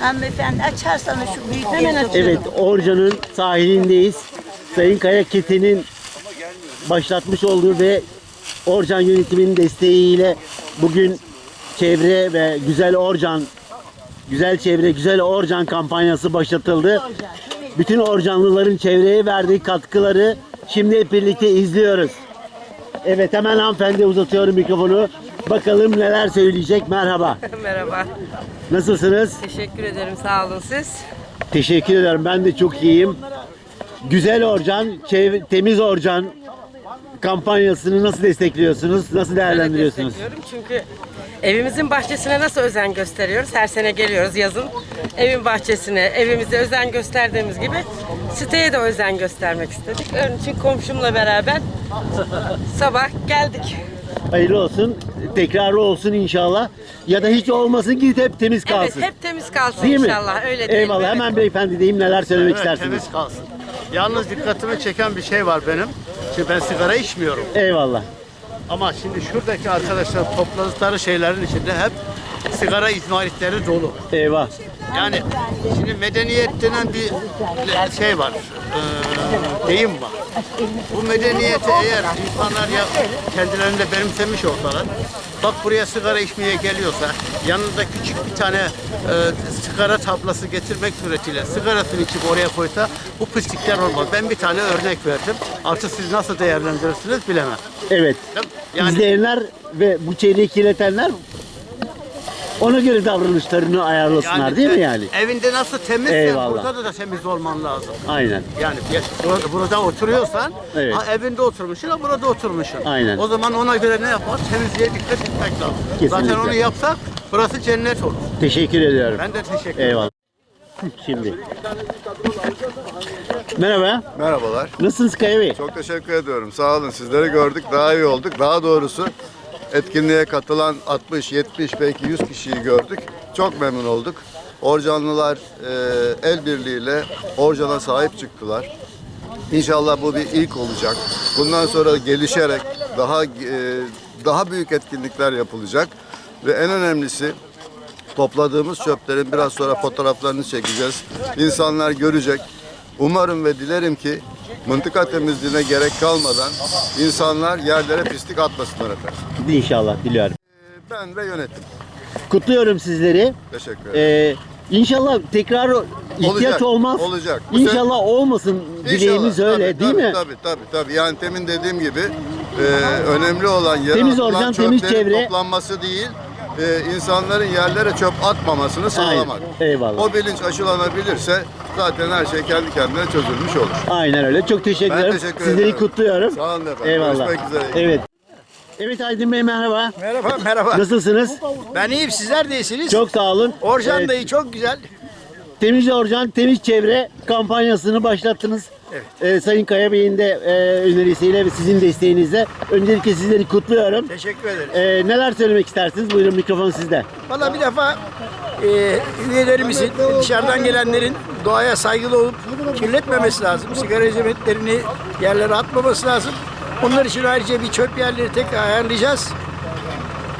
Hanımefendi açarsanız şu büyük. Evet, Orca'nın sahilindeyiz. Sayın Kaya Keten'in başlatmış olduğu ve Orcan yönetiminin desteğiyle bugün çevre ve güzel Orcan Güzel Çevre, Güzel Orcan kampanyası başlatıldı. Bütün Orcanlıların çevreye verdiği katkıları şimdi hep birlikte izliyoruz. Evet hemen hanımefendi uzatıyorum mikrofonu. Bakalım neler söyleyecek. Merhaba. Merhaba. Nasılsınız? Teşekkür ederim. Sağ olun siz. Teşekkür ederim. Ben de çok iyiyim. Güzel Orcan, çev- Temiz Orcan kampanyasını nasıl destekliyorsunuz? Nasıl değerlendiriyorsunuz? Destekliyorum çünkü evimizin bahçesine nasıl özen gösteriyoruz? Her sene geliyoruz yazın. Evin bahçesine, evimize özen gösterdiğimiz gibi siteye de özen göstermek istedik. Onun için komşumla beraber sabah geldik. Hayırlı olsun. Tekrarı olsun inşallah. Ya da hiç olmasın ki hep temiz Evet, kalsın. hep temiz kalsın Değil mi? inşallah. Öyle değil. Eyvallah. Evet. Hemen beyefendi diyeyim neler söylemek Evet, istersiniz. temiz kalsın. Yalnız dikkatimi çeken bir şey var benim. Şimdi ben sigara içmiyorum. Eyvallah. Ama şimdi şuradaki arkadaşlar topladıkları şeylerin içinde hep sigara izmaritleri dolu. Eyvah. Yani şimdi medeniyet denen bir şey var, eee, deyim var. Bu medeniyeti eğer insanlar ya kendilerinde benimsemiş olsalar, bak buraya sigara içmeye geliyorsa yanında küçük bir tane eee, sigara tablası getirmek suretiyle sigarasını içip oraya koysa bu pislikler olmaz. Ben bir tane örnek verdim. Artık siz nasıl değerlendirirsiniz bilemem. Evet. Yani- İzleyenler ve bu çevreyi kirletenler ona göre davranışlarını ayarlasınlar değil mi yani? Evinde nasıl temizse Eyvallah. burada da temiz olman lazım. Aynen. Yani bir- burada, burada oturuyorsan Evet. ha, evinde oturmuşsun ha burada oturmuşsun. Aynen. O zaman ona göre ne yapar? Temizliğe dikkat etmek lazım. Kesinlikle. Zaten onu yapsak burası cennet olur. Teşekkür ediyorum. Ben de teşekkür ederim. Eyvallah. Şimdi. Merhaba. Merhabalar. Nasılsınız Kaya Bey? Çok teşekkür ediyorum. Sağ olun. Sizleri gördük. Daha iyi olduk. Daha doğrusu etkinliğe katılan 60, 70 belki 100 kişiyi gördük. Çok memnun olduk. Orcanlılar e, el birliğiyle Orcan'a sahip çıktılar. İnşallah bu bir ilk olacak. Bundan sonra gelişerek daha e, daha büyük etkinlikler yapılacak ve en önemlisi topladığımız çöplerin biraz sonra fotoğraflarını çekeceğiz. İnsanlar görecek. Umarım ve dilerim ki mıntıka temizliğine gerek kalmadan insanlar yerlere pislik atmasınlar efendim. İnşallah diliyorum. Ee, Ben ve yönetim. Kutluyorum sizleri. Teşekkür ederim. Ee, inşallah tekrar ihtiyaç Olacak, olmaz. olacak. Bu İnşallah olmasın dileğimiz İnşallah, öyle tabii, değil tabii, mi? Tabii tabii tabii. Yani temin dediğim gibi e, önemli olan yere Temiz atılan organ, temiz çöplerin çevre. toplanması değil, e, insanların yerlere çöp atmamasını sağlamak. eyvallah. O bilinç aşılanabilirse zaten her şey kendi kendine çözülmüş olur. Aynen öyle. Çok teşekkür Ben ederim. teşekkür Sizleri ederim. kutluyorum. Sağ olun efendim. Eyvallah. Görüşmek üzere. Evet. Evet Aydın Bey merhaba. Merhaba, merhaba. Nasılsınız? Ben iyiyim, sizler de iyisiniz. Çok sağ olun. Orjan Evet, dayı çok güzel. Temiz Orjan, Temiz Çevre kampanyasını başlattınız. Evet. Ee, Sayın Kaya Bey'in de e, önerisiyle ve sizin desteğinizle. Öncelikle sizleri kutluyorum. Teşekkür ederim. Ee, neler söylemek istersiniz? Buyurun mikrofon sizde. Valla bir defa e, üyelerimizin, dışarıdan gelenlerin doğaya saygılı olup kirletmemesi lazım. Sigara hizmetlerini yerlere atmaması lazım. Onlar için ayrıca bir çöp yerleri tekrar ayarlayacağız.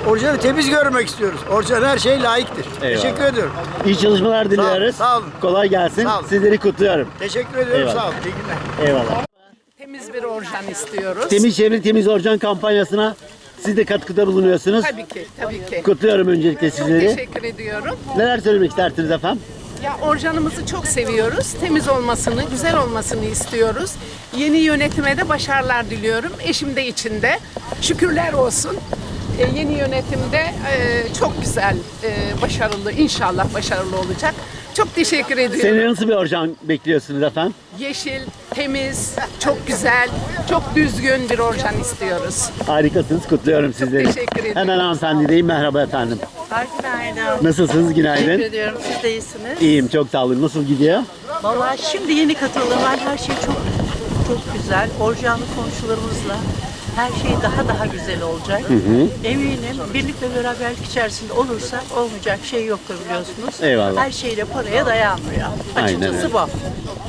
Orjan'ı temiz görmek istiyoruz. Orjan her şey layıktır. Eyvallah. Teşekkür ediyorum. İyi çalışmalar diliyoruz. sağ olun. Kolay gelsin. Sağ olun. Sizleri kutluyorum. Teşekkür ediyorum. Eyvallah. Sağ olun. İyi günler. Eyvallah. Temiz bir orjan istiyoruz. Temiz Çevre, Temiz Orjan kampanyasına siz de katkıda bulunuyorsunuz. Tabii ki, tabii ki. Kutluyorum öncelikle Çok sizleri. teşekkür ediyorum. Neler söylemek istersiniz efendim? Ya orjanımızı çok seviyoruz. Temiz olmasını, güzel olmasını istiyoruz. Yeni yönetime de başarılar diliyorum. Eşim de içinde. Şükürler olsun. E, yeni yönetimde e, çok güzel, e, başarılı, inşallah başarılı olacak. Çok teşekkür ediyorum. Seni nasıl bir orjan bekliyorsunuz efendim? Yeşil, temiz, çok güzel, çok düzgün bir orjan istiyoruz. Harikasınız. Kutluyorum sizleri. teşekkür ederim. Hemen hanımefendi diyeyim. Merhaba efendim. Günaydın. Nasılsınız? Günaydın. Teşekkür ediyorum. Siz de iyisiniz. İyiyim. Çok sağ olun. Nasıl gidiyor? Vallahi şimdi yeni katıldım. Ben her şey çok çok güzel. Orjanlı komşularımızla Her şey daha daha güzel olacak. Eminim birlik ve beraberlik içerisinde olursa olmayacak şey yoktur biliyorsunuz. Eyvallah. Her şeyle paraya dayanmıyor. Aynen Açıkçası öyle. bu.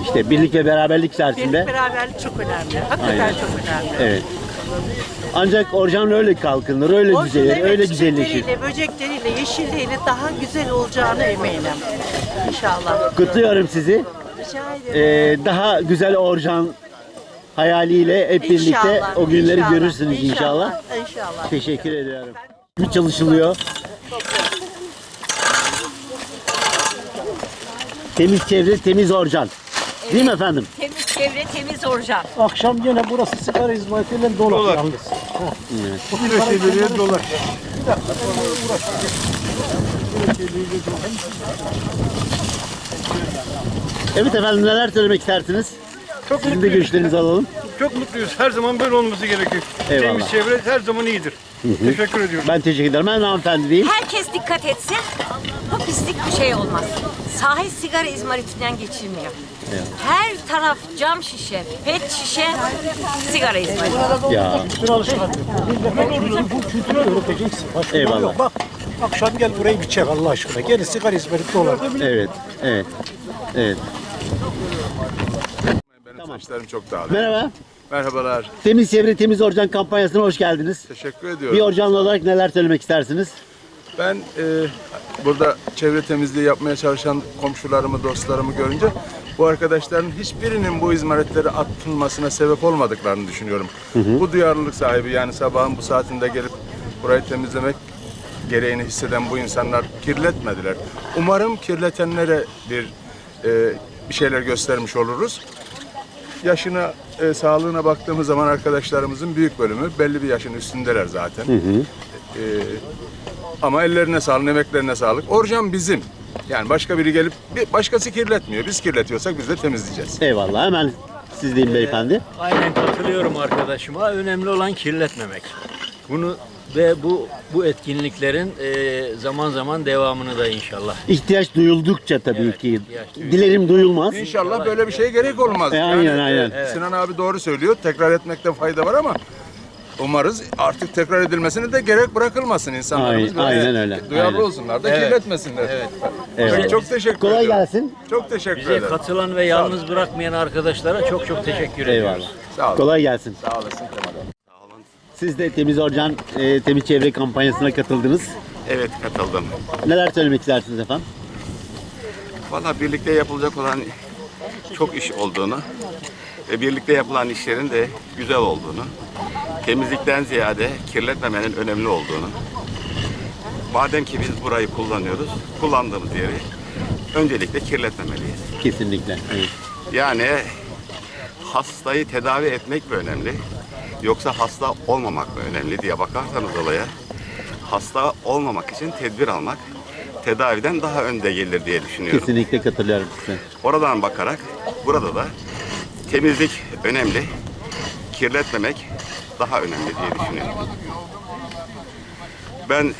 İşte birlik ve beraberlik içerisinde. Birlik beraberlik çok önemli. Hakikaten Aynen. çok önemli. Evet. Ancak Orcan öyle kalkınır, öyle Orçun, düzelir, evet, öyle güzelleşir. çiçekleriyle, böcekleriyle, yeşilliğiyle daha güzel olacağına eminim. İnşallah. Kutluyorum sizi. Rica ederim. Ee, daha güzel Orcan hayaliyle hep birlikte İnşallah, o günleri inşallah, görürsünüz inşallah. İnşallah. Teşekkür ediyorum. Bir çalışılıyor. Temiz çevre, temiz Orcan. Değil mi efendim? Temiz çevre, temiz orcan. Akşam gene burası sigara hizmetiyle dolu yalnız. Evet efendim neler söylemek istersiniz? Çok Sizin de mutluyuz. görüşlerinizi alalım. Çok mutluyuz. Her zaman böyle olması gerekiyor. Eyvallah. Temiz çevre her zaman iyidir. Teşekkür ediyorum. Ben teşekkür ederim. Ben hanımefendi diyeyim. Herkes dikkat etse bu pislik bir şey olmaz. Sahil sigara izmaritinden geçilmiyor. Her taraf cam şişe, pet şişe, sigara izmariti. Ya Eyvallah. yok. Bak akşam gel burayı bir çek Allah aşkına. Gel sigara hizmeti dolar. evet, evet, evet. Saçlarım çok dağılıyor. Merhaba. Merhabalar. Temiz çevre, temiz Orcan kampanyasına hoş geldiniz. Teşekkür Bir ediyorum. Orcanlı olarak neler söylemek istersiniz? Ben e, burada çevre temizliği yapmaya çalışan komşularımı, dostlarımı görünce bu arkadaşların hiçbirinin bu izmaritleri atılmasına sebep olmadıklarını düşünüyorum. Bu duyarlılık sahibi yani sabahın bu saatinde gelip burayı temizlemek gereğini hisseden bu insanlar kirletmediler. Umarım kirletenlere bir e, bir şeyler göstermiş oluruz. Yaşına, e, sağlığına baktığımız zaman arkadaşlarımızın büyük bölümü belli bir yaşın üstündeler zaten. E, ama ellerine sağlık, emeklerine sağlık. Orjan bizim. Yani başka biri gelip bir başkası kirletmiyor. Biz kirletiyorsak biz de temizleyeceğiz. Eyvallah. Hemen siz deyin beyefendi. Aynen katılıyorum arkadaşıma. Önemli olan kirletmemek. Bunu ve bu bu etkinliklerin e, zaman zaman devamını da inşallah. İhtiyaç duyuldukça tabii Evet, ki. ihtiyaç duyuldukça. Dilerim duyulmaz. İnşallah böyle bir şeye gerek olmaz. E, aynen, aynen. e, Sinan abi doğru söylüyor. Tekrar etmekte fayda var ama umarız artık tekrar edilmesine de gerek bırakılmasın insanlarımız. Aynen, aynen öyle, Duyarlı aynen. olsunlar da Evet. kirletmesinler. Eyvallah. Çok teşekkür Kolay gelsin. Çok teşekkür Bize ederim. katılan ve yalnız bırakmayan arkadaşlara çok çok teşekkür ediyoruz. Eyvallah. Sağ olun. Kolay gelsin. Sağ olasın Kemal. Siz de Temiz Orcan, e, Temiz Çevre kampanyasına katıldınız. Evet katıldım. Neler söylemek istersiniz efendim? Valla birlikte yapılacak olan çok iş olduğunu ve birlikte yapılan işlerin de güzel olduğunu, temizlikten ziyade kirletmemenin önemli olduğunu, madem ki biz burayı kullanıyoruz, kullandığımız yeri öncelikle kirletmemeliyiz. Kesinlikle. Evet. Yani hastayı tedavi etmek mi önemli, yoksa hasta olmamak mı önemli diye bakarsanız olaya, hasta olmamak için tedbir almak tedaviden daha önde gelir diye düşünüyorum. Kesinlikle katılıyorum size. Oradan bakarak burada da temizlik önemli, kirletmemek daha önemli diye düşünüyorum. Ben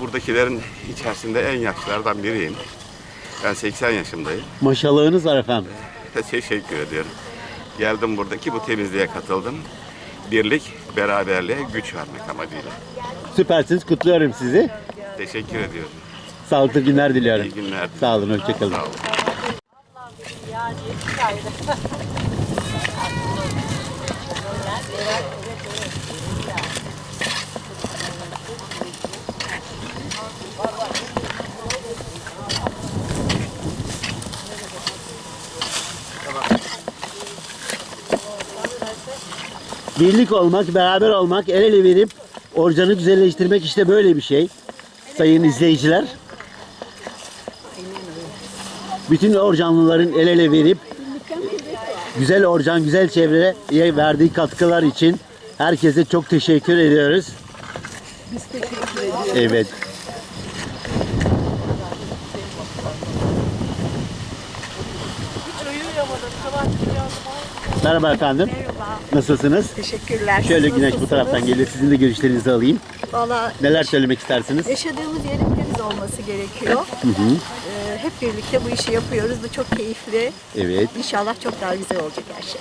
buradakilerin içerisinde en yaşlılardan biriyim. Ben 80 yaşındayım. Maşallahınız var efendim. Teşekkür ediyorum. Geldim buradaki bu temizliğe katıldım. Birlik, beraberliğe güç vermek amacıyla. Süpersiniz. Kutluyorum sizi. Teşekkür ediyorum. Sağlıklı günler diliyorum. İyi günler. Sağ olun. Hoşçakalın. Sağ olun. Birlik olmak, beraber olmak, el ele verip Orcan'ı güzelleştirmek işte böyle bir şey. Sayın izleyiciler. Bütün Orcanlıların el ele verip güzel Orcan, güzel çevreye verdiği katkılar için herkese çok teşekkür ediyoruz. Biz teşekkür ediyoruz. Evet. Merhaba efendim. Nasılsınız? Teşekkürler. Şöyle güneş bu taraftan geliyor. Sizin de görüşlerinizi alayım. Valla Neler söylemek istersiniz? yaşadığımız yerin temiz olması gerekiyor. Ee, hep birlikte bu işi yapıyoruz. Bu çok keyifli. Evet. İnşallah çok daha güzel olacak her şey.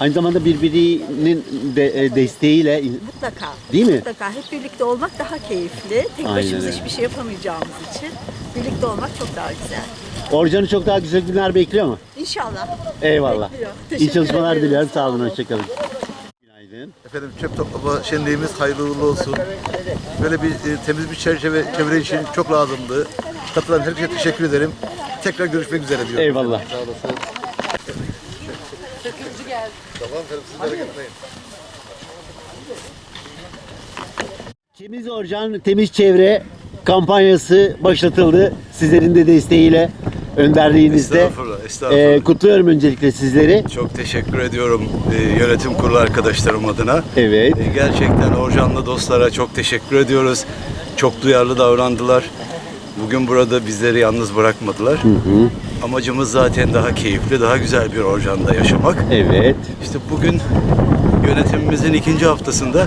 Aynı zamanda birbirinin de, e, desteğiyle Mutlaka. Değil mi? Mutlaka. Hep birlikte olmak daha keyifli. Tek Aynen başımıza öyle. hiçbir şey yapamayacağımız için birlikte olmak çok daha güzel. Orcan'ı çok daha güzel günler bekliyor mu? İnşallah. Eyvallah. Bekliyor. İyi çalışmalar ederim. diliyorum. Sağ olun. Hoşçakalın. Günaydın. Efendim çöp toplama şenliğimiz hayırlı uğurlu olsun. Böyle bir e, temiz bir çerçeve çevre için çok lazımdı. Katılan herkese teşekkür ederim. Tekrar görüşmek üzere diyorum. Eyvallah. Sağ olasın. Tamam efendim sizlere gitmeyin. Temiz Orcan, Temiz Çevre kampanyası başlatıldı. Sizlerin de desteğiyle, önderliğinizde. Estağfurullah, estağfurullah. Ee, kutluyorum öncelikle sizleri. Çok teşekkür ediyorum e, yönetim kurulu arkadaşlarım adına. Evet. E, gerçekten Orjanlı dostlara çok teşekkür ediyoruz. Çok duyarlı davrandılar. Bugün burada bizleri yalnız bırakmadılar. Amacımız zaten daha keyifli, daha güzel bir Orjan'da yaşamak. Evet. İşte bugün yönetimimizin ikinci haftasında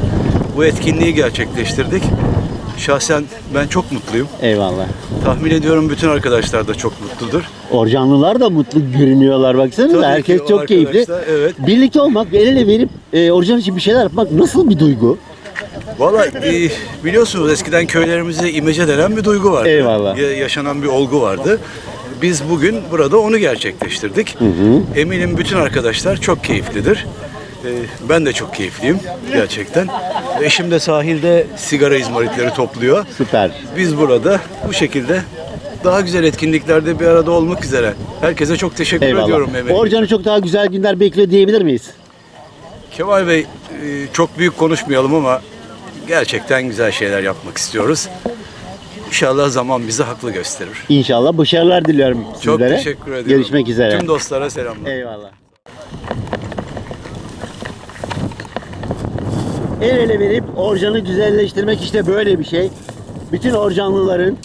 bu etkinliği gerçekleştirdik. Şahsen ben çok mutluyum. Eyvallah. Tahmin ediyorum bütün arkadaşlar da çok mutludur. Orcanlılar da mutlu görünüyorlar baksanıza. Tabii ki Herkes o çok keyifli. arkadaşlar, evet. Birlikte olmak, el ele verip e, Orcan için bir şeyler yapmak nasıl bir duygu? Valla e, biliyorsunuz eskiden köylerimizde imece denen bir duygu vardı. Eyvallah. Ya- yaşanan bir olgu vardı. Biz bugün burada onu gerçekleştirdik. Eminim bütün arkadaşlar çok keyiflidir. E, ben de çok keyifliyim gerçekten. Eşim de sahilde sigara izmaritleri topluyor. Süper. Biz burada bu şekilde daha güzel etkinliklerde bir arada olmak üzere. Herkese çok teşekkür ediyorum. Eyvallah. emeği. Orcan'ı çok daha güzel günler bekliyor diyebilir miyiz? Kemal Bey e, çok büyük konuşmayalım ama gerçekten güzel şeyler yapmak istiyoruz. İnşallah zaman bizi haklı gösterir. İnşallah başarılar diliyorum Çok sizlere. teşekkür ediyorum. Görüşmek üzere. Tüm dostlara selamlar. Eyvallah. El ele verip Orcan'ı güzelleştirmek işte böyle bir şey. Bütün Orcanlıların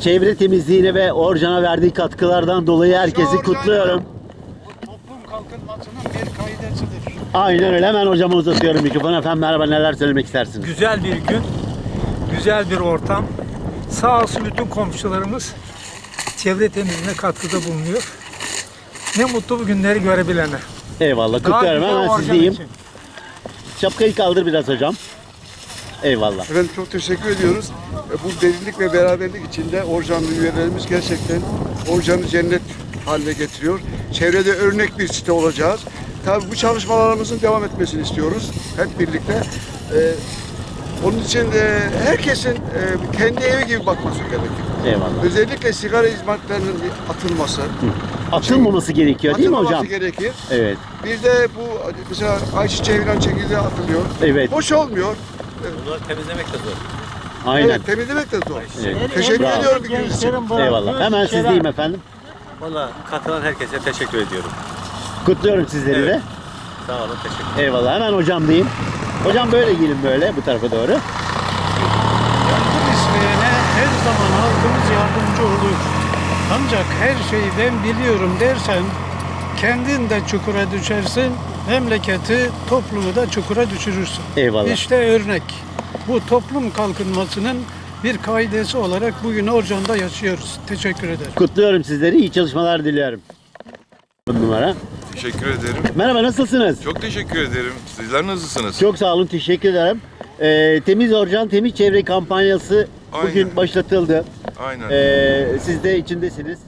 çevre temizliğine ve Orcan'a verdiği katkılardan dolayı herkesi kutluyorum. Aynen öyle. Hemen hocama uzatıyorum mikrofonu. Efendim merhaba neler söylemek istersiniz? Güzel bir gün, güzel bir ortam. Sağ olsun bütün komşularımız çevre temizliğine katkıda bulunuyor. Ne mutlu bu günleri görebilene. Eyvallah. Kutluyorum. Hemen sizdeyim. için. Şapkayı kaldır biraz hocam. Eyvallah. Efendim çok teşekkür ediyoruz. E, Bu derinlik ve beraberlik içinde Orjanlı üyelerimiz gerçekten Orjan'ı cennet haline getiriyor. Çevrede örnek bir site olacağız. Tabii bu çalışmalarımızın devam etmesini istiyoruz hep birlikte. E, onun için e, herkesin e, kendi evi gibi bakması gerekiyor. Eyvallah. Özellikle sigara izmaritlerinin atılması. Atılmaması gerekiyor değil mi hocam? Atılmaması gerekir. Evet. Bir de bu mesela ayçiçeği falan çekirdeği atılıyor. Evet. Hoş olmuyor. Bunları temizlemek de zor. Aynen. Evet, temizlemek de zor. Evet. Teşekkür Bravo. ediyorum fikriniz için. Eyvallah. Hemen sizdeyim efendim. Valla katılan herkese teşekkür ediyorum. Kutluyorum sizleri de. Evet. Sağ olun, teşekkür Eyvallah. Hemen hocam diyeyim. Hocam böyle gelin böyle bu tarafa doğru. Yardım isteyene her zaman halkımız yardımcı olur. Ancak her şeyi ben biliyorum dersen kendin de çukura düşersin, memleketi, toplumu da çukura düşürürsün. Eyvallah. İşte örnek. Bu toplum kalkınmasının bir kaidesi olarak bugün Orcan'da yaşıyoruz. Teşekkür ederim. Kutluyorum sizleri. İyi çalışmalar diliyorum. Bu numara. Teşekkür ederim. Merhaba nasılsınız? Çok teşekkür ederim. Sizler nasılsınız? Çok sağ olun. Teşekkür ederim. Ee, Temiz Orcan Temiz Çevre kampanyası bugün Aynen. başlatıldı. Aynen. Ee, siz de içindesiniz.